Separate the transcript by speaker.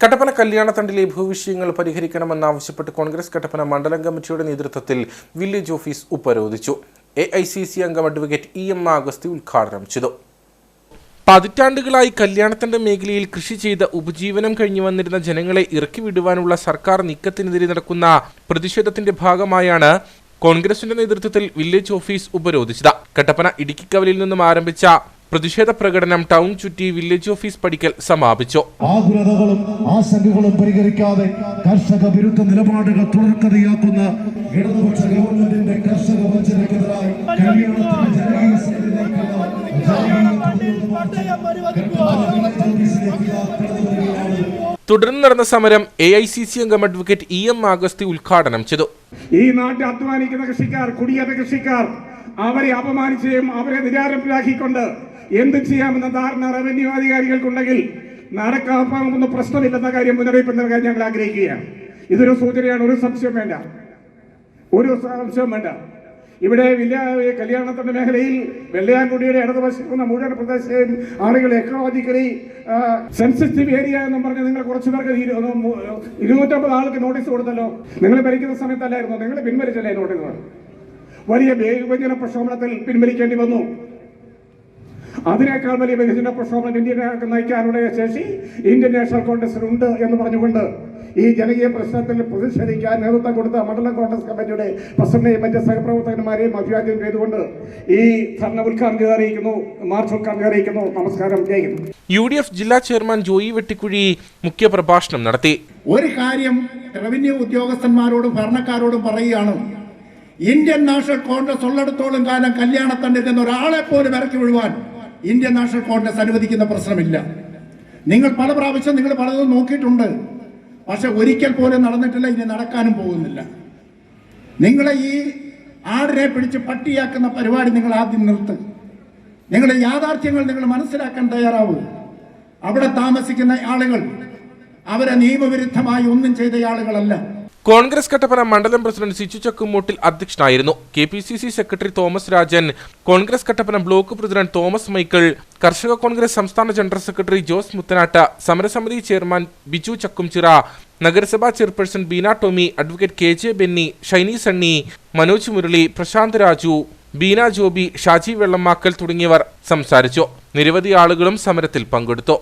Speaker 1: കട്ടപ്പന കല്യാണത്തണ്ടിലെ ഭൂവിഷയങ്ങൾ പരിഹരിക്കണമെന്നാവശ്യപ്പെട്ട് കോൺഗ്രസ് കട്ടപ്പന മണ്ഡലം കമ്മിറ്റിയുടെ നേതൃത്വത്തിൽ വില്ലേജ് ഓഫീസ് ഉപരോധിച്ചു. എ ഐ സി സി അംഗം അഡ്വക്കേറ്റ് ഇ എം ആഗസ്തി ഉദ്ഘാടനം ചെയ്തു. പതിറ്റാണ്ടുകളായി കല്യാണത്തിന്റെ മേഖലയിൽ കൃഷി ചെയ്ത് ഉപജീവനം കഴിഞ്ഞു വന്നിരുന്ന ജനങ്ങളെ ഇറക്കി വിടുവാനുള്ള സർക്കാർ നീക്കത്തിനെതിരെ നടക്കുന്ന പ്രതിഷേധത്തിന്റെ ഭാഗമായാണ് കോൺഗ്രസിന്റെ നേതൃത്വത്തിൽ വില്ലേജ് ഓഫീസ് ഉപരോധിച്ചത്. കട്ടപ്പന ഇടുക്കിക്കവലിൽ നിന്നും ആരംഭിച്ച പ്രതിഷേധ പ്രകടനം ടൗൺ ചുറ്റി വില്ലേജ് ഓഫീസ് പടിക്കൽ സമാപിച്ചു.
Speaker 2: ആകുലതകളും ആശങ്കകളും പരിഹരിക്കാതെ കർഷക വിരുദ്ധ നിലപാടുകൾ തുടർക്കഥയാക്കുന്ന ഇടതുപക്ഷ ഗവൺമെന്റിന്റെ കർഷക ജനകീയ
Speaker 1: തുടർന്ന് നടന്ന സമരം എ ഐ സി സി അംഗം അഡ്വക്കേറ്റ് ഇ എം ആഗസ്തി ഉദ്ഘാടനം ചെയ്തു.
Speaker 3: ഈ നാട്ടിൽ അധ്വാനിക്കുന്ന കൃഷിക്കാർ കുടിയേറ്റ കൃഷിക്കാർ അവരെ അപമാനിച്ചും അവരെ നിരാരപ്പിലാക്കിക്കൊണ്ട് എന്ത് ചെയ്യാമെന്ന ധാരണ റവന്യൂ അധികാരികൾക്കുണ്ടെങ്കിൽ നടക്കാപ്പാകുമെന്ന് പ്രശ്നമില്ലെന്ന കാര്യം മുന്നറിയിപ്പ് നൽകാൻ ഞങ്ങൾ ആഗ്രഹിക്കുകയാണ്. ഇതൊരു സൂചനയാണ് ഒരു സംശയം വേണ്ട. ഒരു സംശയം വേണ്ട. ഇവിടെ വില്ല കല്യാണത്തിന്റെ മേഖലയിൽ വെള്ളയാൻകുടിയുടെ ഇടതുവശത്തുന്ന മുഴുവൻ പ്രദേശത്തെയും ആളുകൾ എക്കോളജിക്കലി സെൻസിറ്റീവ് ഏരിയ എന്ന് പറഞ്ഞ് നിങ്ങൾ കുറച്ചു പേർക്ക് ഇരുന്നൂറ്റമ്പത് ആൾക്ക് നോട്ടീസ് കൊടുത്തല്ലോ. നിങ്ങൾ ഭരിക്കുന്ന സമയത്തല്ലായിരുന്നു നിങ്ങൾ പിൻവലിച്ചല്ലേ നോട്ടീസ് വലിയ വിഭജന പ്രക്ഷോഭത്തിൽ പിൻവലിക്കേണ്ടി വന്നു. അതിനേക്കാൾ വലിയ ബഹുജന പ്രക്ഷോഭം ഇന്ത്യയ്ക്ക് നയിക്കാനുള്ള ശേഷി ഇന്ത്യൻ നാഷണൽ കോൺഗ്രസിനുണ്ട് എന്ന് പറഞ്ഞുകൊണ്ട് ഈ ജനകീയ പ്രശ്നത്തിൽ പ്രതിഷേധിക്കാൻ നേതൃത്വം കൊടുത്ത മണ്ഡലം കോൺഗ്രസ് കമ്മിറ്റിയുടെ പ്രസിഡന്റെയും മറ്റ് സഹപ്രവർത്തകന്മാരെയും അഭിവാദ്യം ചെയ്തുകൊണ്ട് ഈ ധർണ ഉദ്ഘാടനം അറിയിക്കുന്നു മാർച്ച് ഉദ്ഘാടനം അറിയിക്കുന്നു നമസ്കാരം. ചെയ്യുന്നു
Speaker 1: യു ഡി എഫ് ജില്ലാ ചെയർമാൻ ജോയി വെട്ടിക്കുഴി മുഖ്യപ്രഭാഷണം നടത്തി.
Speaker 4: ഒരു കാര്യം റവന്യൂ ഉദ്യോഗസ്ഥന്മാരോടും ഭരണക്കാരോടും പറയുകയാണ്. ഇന്ത്യൻ നാഷണൽ കോൺഗ്രസ് ഉള്ളിടത്തോളം കാലം കല്യാണത്തണ്ടിൽ നിന്ന് ഒരാളെ പോലും ഇറക്കി വിടുവാൻ ഇന്ത്യൻ നാഷണൽ കോൺഗ്രസ് അനുവദിക്കുന്ന പ്രശ്നമില്ല. നിങ്ങൾ പല പ്രാവശ്യം നിങ്ങൾ പലതും നോക്കിയിട്ടുണ്ട്. പക്ഷെ ഒരിക്കൽ പോലും നടന്നിട്ടില്ല ഇനി നടക്കാനും പോകുന്നില്ല. നിങ്ങളെ ഈ ആടിനെ പിടിച്ച് പട്ടിയാക്കുന്ന പരിപാടി നിങ്ങൾ ആദ്യം നിർത്ത്. നിങ്ങളുടെ യാഥാർത്ഥ്യങ്ങൾ നിങ്ങൾ മനസ്സിലാക്കാൻ തയ്യാറാവൂ. അവിടെ താമസിക്കുന്ന ആളുകൾ അവരെ നിയമവിരുദ്ധമായി ഒന്നും ചെയ്ത ആളുകളല്ല.
Speaker 1: കോൺഗ്രസ് കട്ടപ്പന മണ്ഡലം പ്രസിഡന്റ് സിച്ചു ചക്കുമൂട്ടിൽ അധ്യക്ഷനായിരുന്നു. K P C C secretary Thomas Rajan Congress Kattappana block president Thomas Michael കർഷക കോൺഗ്രസ് സംസ്ഥാന ജനറൽ സെക്രട്ടറി ജോസ് മുത്തനാട്ട സമരസമിതി ചെയർമാൻ ബിജു ചക്കുംചിറ നഗരസഭാ chairperson Beena Tomy advocate K J Benny Shiny Sunny Manoj Murali Prashanth Raju Beena Joby Shaji Vellamakkal തുടങ്ങിയവർ സംസാരിച്ചു. നിരവധി ആളുകളും സമരത്തിൽ പങ്കെടുത്തു.